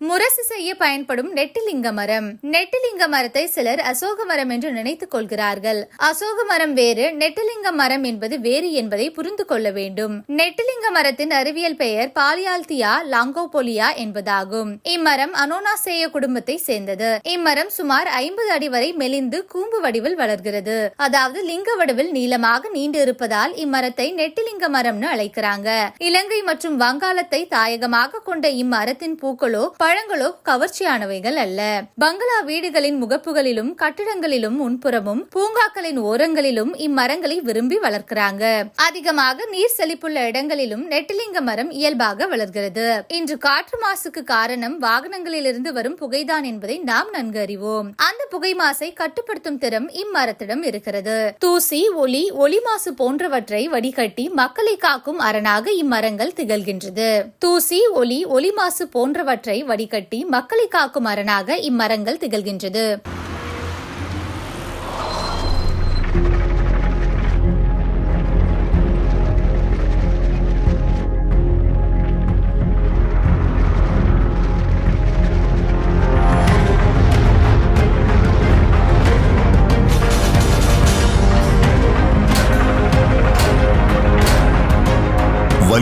முரசு செய்ய பயன்படும் நெட்டிலிங்க மரம். நெட்டிலிங்க மரத்தை சிலர் அசோக மரம் என்று நினைத்துக் கொள்கிறார்கள். அசோக மரம் வேறு நெட்டிலிங்க மரம் என்பது வேறு என்பதை புரிந்து கொள்ள வேண்டும். நெட்டிலிங்க மரத்தின் அறிவியல் பெயர் பாலியால்தியா லாங்கோபோலியா என்பதாகும். இம்மரம் அனோனாசேய குடும்பத்தை சேர்ந்தது. இம்மரம் சுமார் ஐம்பது அடி வரை மெலிந்து கூம்பு வடிவில் வளர்கிறது. அதாவது லிங்க வடிவில் நீளமாக நீண்டு இருப்பதால் இம்மரத்தை நெட்டிலிங்க மரம்னு அழைக்கிறாங்க. இலங்கை மற்றும் வங்காளத்தை தாயகமாக கொண்ட இம்மரத்தின் பூக்களோ பழங்களோ கவர்ச்சியானவைகள் அல்ல. பங்களா வீடுகளின் முகப்புகளிலும் கட்டிடங்களிலும் முன்புறமும் பூங்காக்களின் ஓரங்களிலும் இம்மரங்களை விரும்பி வளர்க்கிறாங்க. அதிகமாக நீர் செழிப்புள்ள இடங்களிலும் நெட்டிலிங்க மரம் இயல்பாக வளர்கிறது. இன்று காற்று மாசுக்கு காரணம் வாகனங்களிலிருந்து வரும் புகைதான் என்பதை நாம் நன்கு அறிவோம். புகை மாசை கட்டுப்படுத்தும் திறம் இம்மரத்திடம் இருக்கிறது. தூசி ஒளி ஒளி மாசு போன்றவற்றை வடிகட்டி மக்களை காக்கும் அரணாக இம்மரங்கள் திகழ்கின்றது. தூசி ஒளி ஒளி மாசு போன்றவற்றை வடிகட்டி மக்களை காக்கும் அரணாக இம்மரங்கள் திகழ்கின்றது.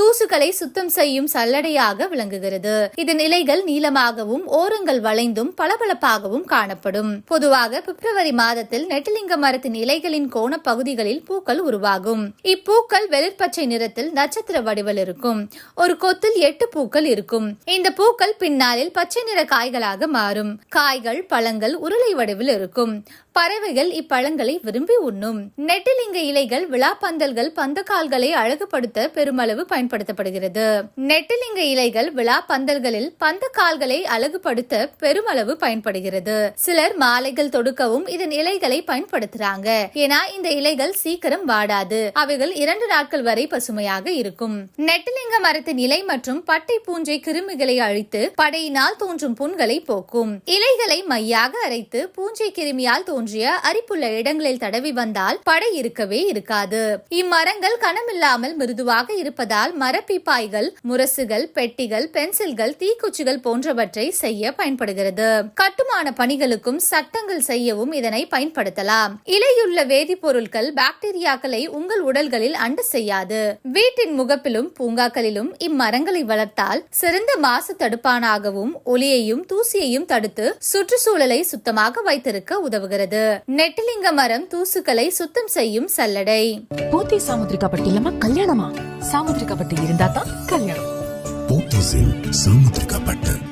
தூசுகளை சுத்தம் செய்யும் சல்லடையாக விளங்குகிறது. இதன் இலைகள் நீளமாகவும் ஓரங்கள் வளைந்தும் பளபளப்பாகவும் காணப்படும். பொதுவாக பிப்ரவரி மாதத்தில் நெட்டிலிங்க மரத்தின் இலைகளின் கோண பகுதிகளில் பூக்கள் உருவாகும். இப்பூக்கள் வெளிர்பச்சை நிறத்தில் நட்சத்திர வடிவில் இருக்கும். ஒரு கொத்தில் எட்டு பூக்கள் இருக்கும். இந்த பூக்கள் பின்னாளில் பச்சை நிற காய்களாக மாறும். காய்கள் பழங்கள் உருளை வடிவில் இருக்கும். பறவைகள் இப்பழங்களை விரும்பி உண்ணும். நெட்டிலிங்க இலைகள் விழாப்பந்தல்கள் பந்தக்கால்களை அழகுபடுத்த பெருமளவு பயன்படுத்தப்படுகிறது. நெட்டிலிங்க இலைகள் விழா பந்தல்களில் பந்த கால்களை அழகுபடுத்த பெருமளவு பயன்படுகிறது. சிலர் மாலைகள் தொடுக்கவும் இதன் இலைகளை பயன்படுத்துறாங்க. ஏன்னா இந்த இலைகள் சீக்கிரம் வாடாது. அவைகள் இரண்டு நாட்கள் வரை பசுமையாக இருக்கும். நெட்டிலிங்க மரத்தின் இலை மற்றும் பட்டை பூஞ்சை கிருமிகளை அழித்து படையினால் தோன்றும் புண்களை போக்கும். இலைகளை மையாக அரைத்து பூஞ்சை கிருமியால் தோன்றும் தோன்றிய அரிப்புள்ள இடங்களில் தடவி வந்தால் படை இருக்கவே இருக்காது. இம்மரங்கள் கனமில்லாமல் மிருதுவாக இருப்பதால் மரப்பீப்பாய்கள் முரசுகள் பெட்டிகள் பென்சில்கள் தீக்குச்சிகள் போன்றவற்றை செய்ய பயன்படுகிறது. கட்டுமான பணிகளுக்கும் சட்டங்கள் செய்யவும் இதனை பயன்படுத்தலாம். இலையுள்ள வேதிப்பொருட்கள் பாக்டீரியாக்களை உங்கள் உடல்களில் அண்டு செய்யாது. வீட்டின் முகப்பிலும் பூங்காக்களிலும் இம்மரங்களை வளர்த்தால் சிறந்த மாசு தடுப்பானாகவும் ஒளியையும் தூசியையும் தடுத்து சுற்றுச்சூழலை சுத்தமாக வைத்திருக்க உதவுகிறது. நெட்டிலிங்க மரம் தூசுக்களை சுத்தம் செய்யும் சல்லடை. போத்தி சாமுத்திரிகா பட்டி இல்லாம கல்யாணமா? சாமுத்திரிகா பட்டி இருந்தா தான் கல்யாணம். போத்தீஸில் சாமுத்திரிகா பட்டு.